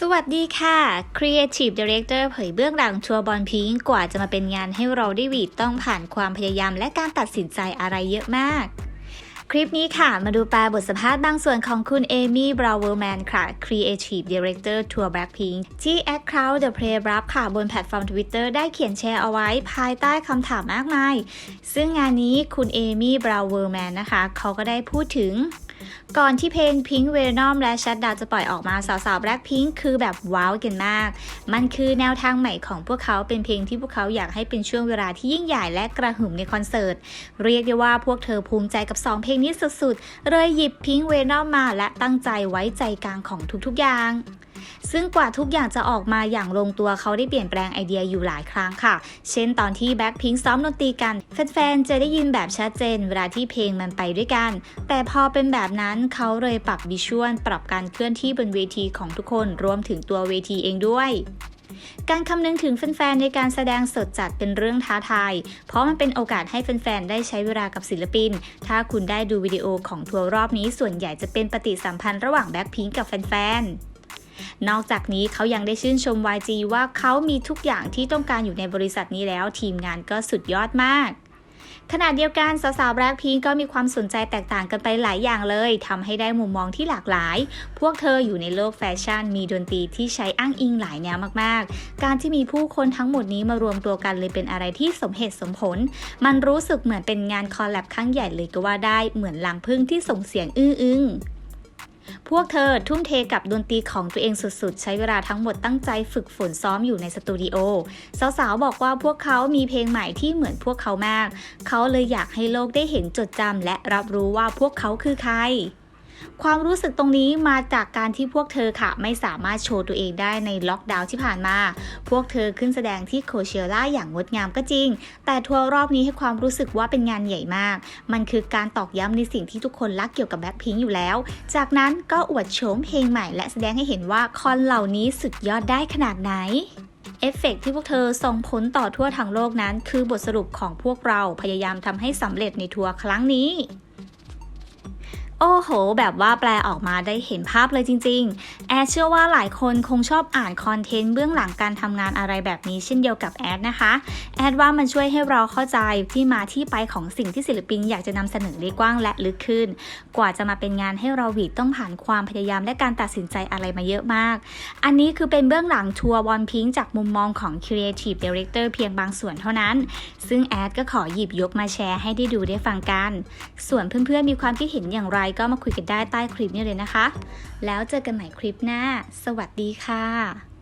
สวัสดีค่ะ Creative Director เผยเบื้องหลังทัวร์บอลพิงค์กว่าจะมาเป็นงานให้เราได้วีดต้องผ่านความพยายามและการตัดสินใจอะไรเยอะมาก คลิปนี้ค่ะ มาดูแปลบทสัมภาษณ์บางส่วนของคุณเอมี่บราวเวอร์แมนค่ะ Creative Director ทัวร์ Blackpink ที่ a c c o u n t The Play รับค่ะบนแพลตฟอร์ม Twitter ได้เขียนแชร์เอาไว้ภายใต้คำถามมากมาย ซึ่งงานนี้คุณเอมี่บราวเวอร์แมนนะคะ เขาก็ได้พูดถึงก่อนที่เพลง Pink Venom และ Shut Down จะปล่อยออกมาสาวๆ Blackpink คือแบบว้าวกันมาก มันคือแนวทางใหม่ของพวกเขาเป็นเพลงที่พวกเขาอยากให้เป็นช่วงเวลาที่ยิ่งใหญ่และกระหึ่มในคอนเสิร์ต เรียกได้ว่าพวกเธอภูมิใจกับ 2 เพลงนี้สุดๆ เลยหยิบ Pink Venom มาและตั้งใจไว้ใจกลางของทุกๆอย่าง ซึ่งกว่าทุกอย่างจะออกมาอย่างลงตัวเขาได้เปลี่ยนแปลงไอเดียอยู่หลายครั้งค่ะ เช่นตอนที่แบ็คพิงซ้อมดนตรีกัน แฟนๆ จะได้ยินแบบชัดเจนเวลาที่เพลงมันไปด้วยกัน แต่พอเป็นแบบนั้นเขาเลยปรับวิชวลปรับการเคลื่อนที่บนเวทีของทุกคนรวมถึงตัวเวทีเองด้วยการคำนึงถึงแฟนๆ ในการแสดงสดจัดเป็นเรื่องท้าทาย เพราะมันเป็นโอกาสให้แฟนๆ ได้ใช้เวลากับศิลปิน ถ้าคุณได้ดูวิดีโอของทัวร์รอบนี้ส่วนใหญ่จะเป็นปฏิสัมพันธ์ระหว่างแบ็คพิงกับแฟนๆ นอกจากนี้เขายังได้ชื่นชม YG ว่าเขามีทุกอย่างที่ต้องการอยู่ในบริษัทนี้แล้ว ทีมงานก็สุดยอดมากขณะเดียวกันสาวๆแบล็คพิงก็มีความสนใจแตกต่างกันไปหลายอย่างเลยทำให้ได้มุมมองที่หลากหลาย พวกเธออยู่ในโลกแฟชั่น มีดนตรีที่ใช้อ้างอิงหลายแนวมากๆ การที่มีผู้คนทั้งหมดนี้มารวมตัวกันเลยเป็นอะไรที่สมเหตุสมผล มันรู้สึกเหมือนเป็นงานคอลแลบครั้งใหญ่เลยก็ว่าได้เหมือนลังพึ่งที่ส่งเสียงอื้ออึง พวกเธอทุ่มเทกับดนตรีของตัวเองสุดๆ ใช้เวลาทั้งหมดตั้งใจฝึกฝนซ้อมอยู่ในสตูดิโอ สาวๆ บอกว่าพวกเขามีเพลงใหม่ที่เหมือนพวกเขามาก เขาเลยอยากให้โลกได้เห็นจดจำและรับรู้ว่าพวกเขาคือใคร ความรู้สึกตรงนี้มาจากการที่พวกเธอค่ะ ไม่สามารถโชว์ตัวเองได้ในล็อกดาวน์ที่ผ่านมา พวกเธอขึ้นแสดงที่โคเชียล่าอย่างงดงามก็จริง แต่ทัวร์รอบนี้ให้ความรู้สึกว่าเป็นงานใหญ่มาก มันคือการตอกย้ำในสิ่งที่ทุกคนรักเกี่ยวกับแบ็คพิงอยู่แล้ว จากนั้นก็อวดโฉมเพลงใหม่ และแสดงให้เห็นว่าคอนเหล่านี้สุดยอดได้ขนาดไหนเอฟเฟกต์ที่พวกเธอส่งผลต่อทั่วทั้งโลกนั้น คือบทสรุปของพวกเราพยายามทำให้สำเร็จในทัวร์ครั้งนี้ โอ้โห แบบว่าแปลออกมาได้เห็นภาพเลยจริง ๆ แอดเชื่อว่าหลายคนคงชอบอ่านคอนเทนต์เบื้องหลังการทำงานอะไรแบบนี้เช่นเดียวกับแอดนะคะ แอดว่ามันช่วยให้เราเข้าใจที่มาที่ไปของสิ่งที่ศิลปินอยากจะนำเสนอได้กว้างและลึกขึ้น กว่าจะมาเป็นงานให้เราหวีดต้องผ่านความพยายามและการตัดสินใจอะไรมาเยอะมาก อันนี้คือเป็นเบื้องหลังทัวร์บอลพิงจากมุมมองของ Creative Director เพียงบางส่วนเท่านั้น ซึ่งแอดก็ขอหยิบยกมาแชร์ให้ได้ดูได้ฟังกัน ส่วนเพื่อนๆมีความคิดเห็นอย่างไรก็มาคุยกันได้ใต้คลิปนี้เลยนะคะ แล้วเจอกันใหม่คลิปหน้า สวัสดีค่ะ